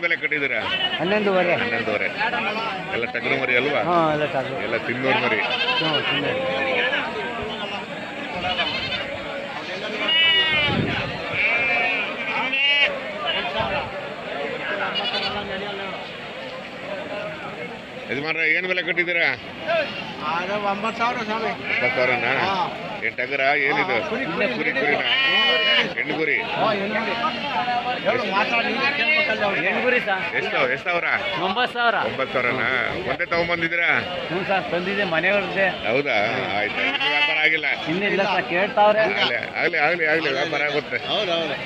ಏನು ಬೆಲೆ ಕಟ್ಟಿದ್ದೀರಾ? ಹನ್ನೊಂದುವರೆ. ಹನ್ನೊಂದುವರೆ. ಎಲ್ಲ ಟಗರು ಮರಿ ಅಲ್ವಾ? ಹಾಂ ಎಲ್ಲ ಸಾಕು ಎಲ್ಲ ತಿನ್ನೋರು ಮರಿ. ಯಜಮಾನ ಯಜಮಾನ್ರ ಏನು ಬೆಲೆ ಕಟ್ಟಿದ್ದೀರಾ? ಒಂಬತ್ತು ಸಾವಿರ ಸ್ವಾಮಿ. ಒಂಬತ್ತು ಸಾವಿರನಾ? ಏನು ಟಗರ? ಏನಿದು? ಕುರಿ ಕುರಿನಾ? ಹೆಣ್ಣು ಕುರಿ ಎಂಟುಗುರಿ ಸಾ? ಎಷ್ಟು ಎಷ್ಟು ಸಾವಿರ? ಒಂಬತ್ತು ಸಾವಿರ. ಒಂಬತ್ತು ಸಾವಿರನಾ? ಒಂದೇ ತಗೊಂಬಂದಿದ್ದೀರಾ? ಹ್ಞೂ ಸರ್ ತಂದಿದೆ ಮನೆಯವ್ರದ್ದೆ. ಹೌದಾ? ಆಯ್ತು ಇನ್ನು ವ್ಯಾಪಾರ ಆಗಿಲ್ಲ. ಇನ್ನಿಲ್ಲ ಸರ್ ಕೇಳ್ತಾವ್ರೆ. ಆಗಲಿ ಆಗಲಿ ಆಗಲಿ ಆಗಲಿ ವ್ಯಾಪಾರ ಆಗುತ್ತೆ. ಹೌದೌದು.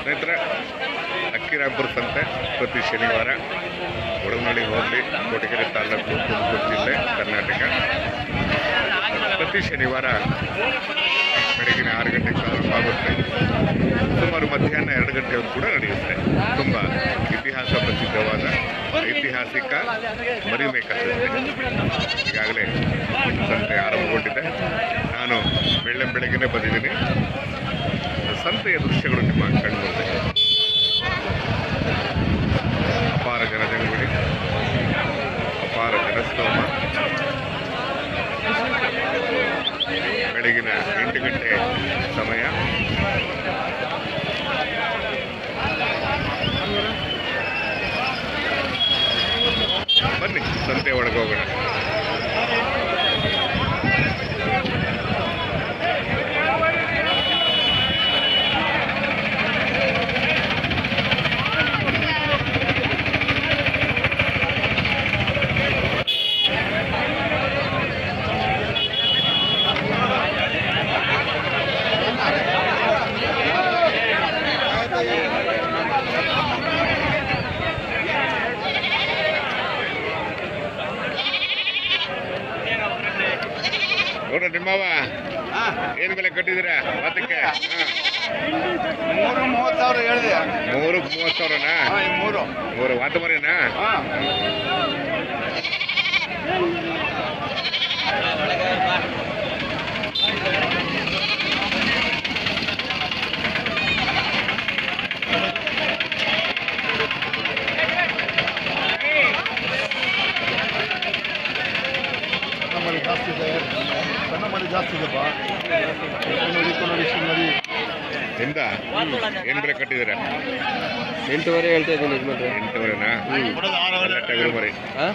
ಸ್ನೇಹಿತರೆ ಅಕ್ಕಿರಾಂಪುರ ಸಂತೆ ಪ್ರತಿ ಶನಿವಾರ ಒಡಗನಹಳ್ಳಿ ಹೋಬಳಿ ಕೋಟಗೆರೆ ತಾಲೂಕು, ತುಮಕೂರು ಜಿಲ್ಲೆ, ಕರ್ನಾಟಕ. ಪ್ರತಿ ಶನಿವಾರ ಬೆಳಗಿನ ಆರು ಗಂಟೆಗೆ ಪ್ರಾರಂಭ ಆಗುತ್ತೆ. ಸುಮಾರು ಮಧ್ಯಾಹ್ನ ಎರಡು ಗಂಟೆವರೆಗೂ ಕೂಡ ಐತಿಹಾಸಿಕ ಮರಿಬೇಕಾದ ಈಗಾಗಲೇ ಸಂತೆ ಆರಂಭಗೊಂಡಿದೆ. ನಾನು ಬೆಳ್ಳಂ ಬೆಳಗ್ಗೆನೇ ಬಂದಿದ್ದೀನಿ. ಸಂತೆಯ ದೃಶ್ಯಗಳು ನಿಮ್ಮ ಕಣ್ಮುಂದೆ. ಅಪಾರ ಜನಜಂಗುಳಿ, ಅಪಾರ ಜನಸ್ತೋಮ. ಬೆಳಗಿನ ಬನ್ನಿ ಸಂತೆ ಒಳಗೆ ಹೋಗೋಣ ನಿಮ್ಮವ ಏನ್ ಬೆಲೆ ಕಟ್ಟಿದಿರ ಅದಕ್ಕೆ ಮೂರು ಮೂವತ್ತು ಸಾವಿರ ಹೇಳಿದೆ. ಮೂರು ಮೂವತ್ತು ಸಾವಿರನಾ? ಮೂರು. ಮೂರು ವಾತ ಮರಿನಾ ಹಾಂ ಮರಿ ಜಾಸ್ತಿ ಇದೆ ಸಣ್ಣ ಮರಿ ಜಾಸ್ತಿ ಇದೆಪ್ಪ ಏನ್ ಬೆಲೆ ಕಟ್ಟಿದ್ದೀರಾ? ಎಂಟೂವರೆ ಹೇಳ್ತಾ ಇದ್ದೀನಿ ಯಜಮಾನ್ರೆ. ಎಂಟುವರೆನಾ? ಹಾಂ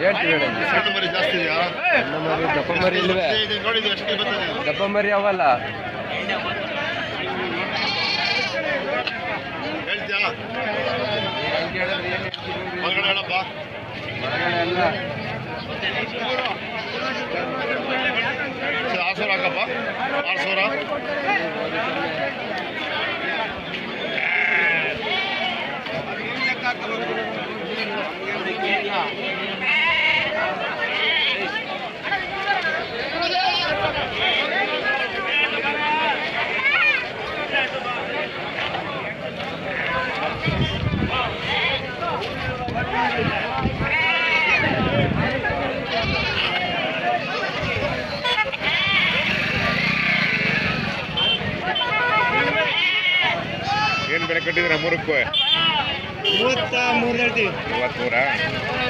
ಹೇಳ್ತೀವಿ ಜಾಸ್ತಿ ಇದೆಯಾ? ಮರಿ ದಪ್ಪ ಮರಿ ಇಲ್ವೇ. ದಪ್ಪ ಮರಿ ಅವಲ್ಲ. ಹೇಳ್ತೀಯಾ? ಒಳಗಡೆ ಹೇಳಪ್ಪ ಸರಿ, ಆರು ಸಾವಿರ ಹಾಕಪ್ಪ ಕಟ್ಟಿದ್ದೀರಾ ಮೂರಕ್ಕೂ? ಮೂವತ್ತ ಮೂರು ಹೇಳ್ತೀವಿ. ಮೂವತ್ಮೂರಾ?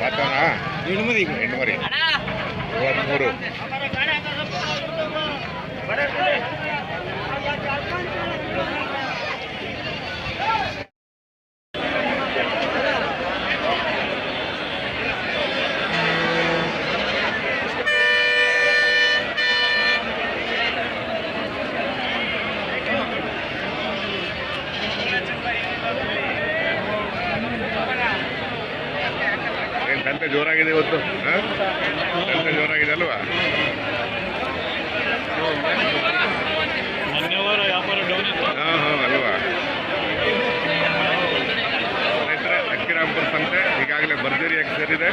ವಾತನಾ ಹೆಣ್ಣು ಹೆಣ್ಮರಿ ಹೆಣ್ಣು ಸಂತೆ ಜೋರಾಗಿದೆ ಇವತ್ತು ಗಂಟೆ ಜೋರಾಗಿದೆ ಅಲ್ವಾ? ಹಾಂ ಹಾಂ ಅಲ್ವಾ? ಸ್ನೇಹಿತರೆ ಅಕ್ಕಿರಾಂಪುರ ಸಂತೆ ಈಗಾಗಲೇ ಭರ್ಜರಿಯಾಗಿ ಸೇರಿದೆ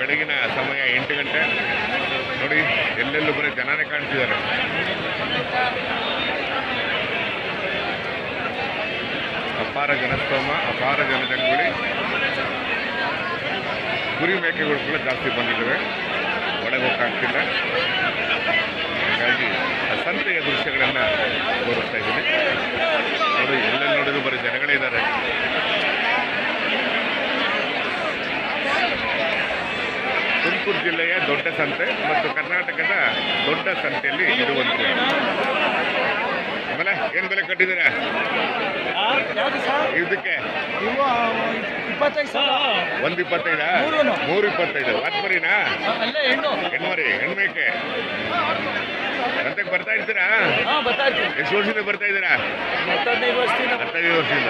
ಬೆಳಗಿನ ಸಮಯ ಎಂಟು ಗಂಟೆ. ನೋಡಿ ಎಲ್ಲೆಲ್ಲೂ ಬರೀ ಜನನೇ ಕಾಣ್ತಿದ್ದಾರೆ. ಅಪಾರ ಜನಸ್ತೋಮ ಅಪಾರ ಜನಜಂಗುಳಿ. ಕುರಿ ಮೇಕೆಗಳು ಕೂಡ ಜಾಸ್ತಿ ಬಂದಿದ್ದಾವೆ. ಒಳಗೆ ಹೋಗ್ತಾಗ್ತಿಲ್ಲ ಹಾಗಾಗಿ ಆ ಸಂತೆಯ ದೃಶ್ಯಗಳನ್ನು ತೋರಿಸ್ತಾ ಇದ್ದೀನಿ. ಅವರು ಎಲ್ಲೆಲ್ಲಿ ನೋಡಿದ್ರು ಬರೀ ಜನಗಳೇ ಇದ್ದಾರೆ. ತುಮಕೂರು ಜಿಲ್ಲೆಯ ದೊಡ್ಡ ಸಂತೆ ಮತ್ತು ಕರ್ನಾಟಕದ ದೊಡ್ಡ ಸಂತೆಯಲ್ಲಿ ಇರುವಂತೆ. ಆಮೇಲೆ ಏನು ಬೆಲೆ ಕಟ್ಟಿದ್ದೀರಾ? ಇದಕ್ಕೆ ಒಂದು ಇಪ್ಪತ್ತೈದ. ಮೂರು ಇಪ್ಪತ್ತೈದು. ಹೆಣ್ಣು. ಹೆಣ್ಮರಿ ಹೆಣ್ಮೇಕೆ. ಗಂಟೆಗೆ ಬರ್ತಾ ಇರ್ತೀರಾ? ಎಷ್ಟು ವರ್ಷದಿಂದ ಬರ್ತಾ ಇದ್ದೀರಾ? ಹತ್ತೈದು ವರ್ಷದಿಂದ.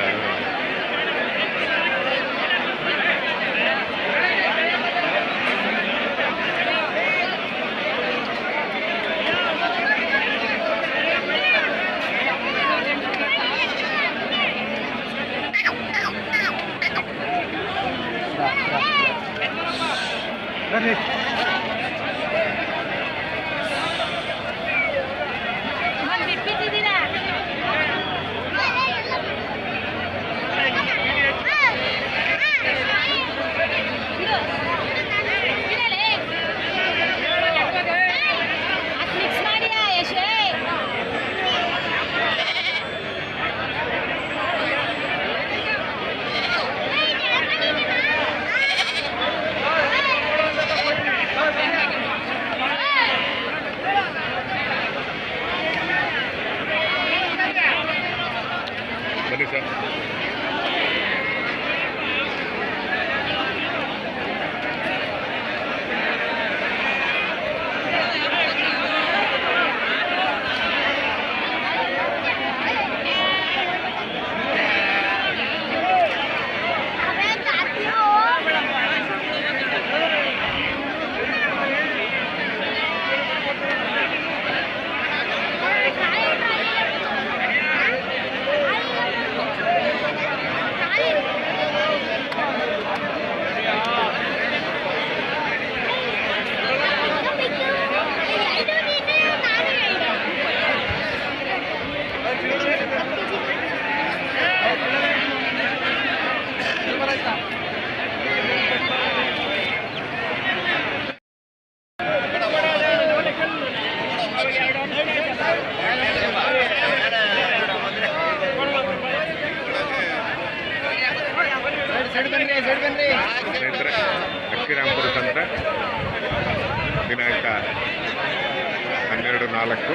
ನಾಲ್ಕು,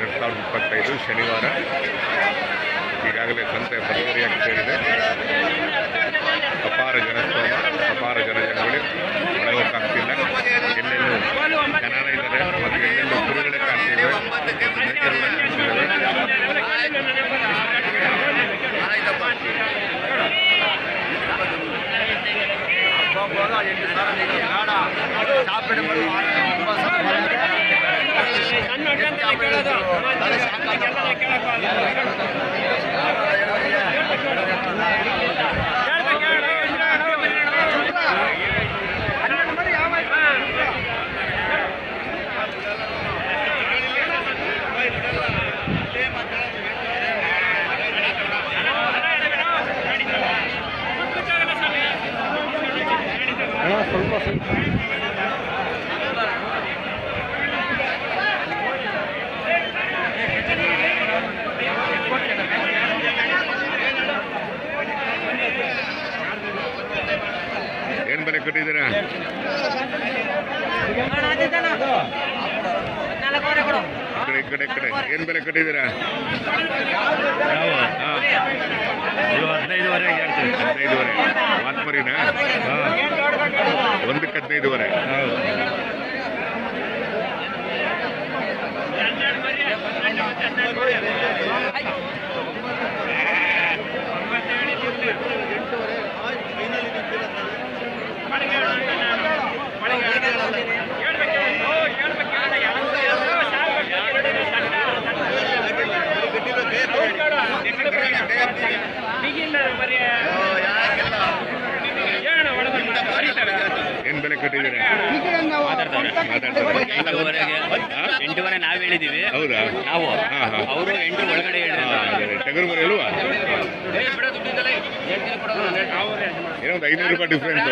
ಎರಡು ಸಾವಿರದ ಇಪ್ಪತ್ತೈದು, ಶನಿವಾರ. ಈಗಾಗಲೇ ಸಂತೆ ಭರ್ಜರಿಯಾಗಿ ಸೇರಿದೆ. ಅಪಾರ ಜನಸ್ತೋಮ, ಅಪಾರ ಜನಜನಗಳು ಒಳಗೋಕ್ಕಾಗ್ತಿಲ್ಲ ಎಲ್ಲೆಲ್ಲೂ ಜನರ ಇದ್ದಾರೆ. ಮತ್ತು ಎಲ್ಲೆಲ್ಲೂ ಕುರಿಗಳೇ ಕಾಣ್ತಿವೆ ಮೇಕೆಗಳೇ Yeah. ಏನು ಬೆಲೆ ಕಟ್ಟಿದ್ದೀರಾ ಈ ಕಡೆ ಕಡೆ. ಏನು ಬೆಲೆ ಕಟ್ಟಿದ್ದೀರಾ? ಹದಿನೈದುವರೆಗೆ ಹೇಳ್ತೀವಿ. ಹದಿನೈದುವರೆ. ಮಾತ್ಮರಿನಾ? ಒಂದಕ್ಕೆ ಹದಿನೈದುವರೆ. ಏನು ಕಟ್ಟಿದ್ದೀರಾ. ಹಾ? ನಾವ್ ಹೇಳಿದೀವಿ. ಹೌದಾ? ನಾವು. ಅವರು ಎಂಟು ಒಳಗಡೆ ಟಗರು ಮರಿ ಅಲ್ವಾ ಏನೋ ಒಂದು ಐನೂರು ರೂಪಾಯಿ ಡಿಫ್ರೆನ್ಸ್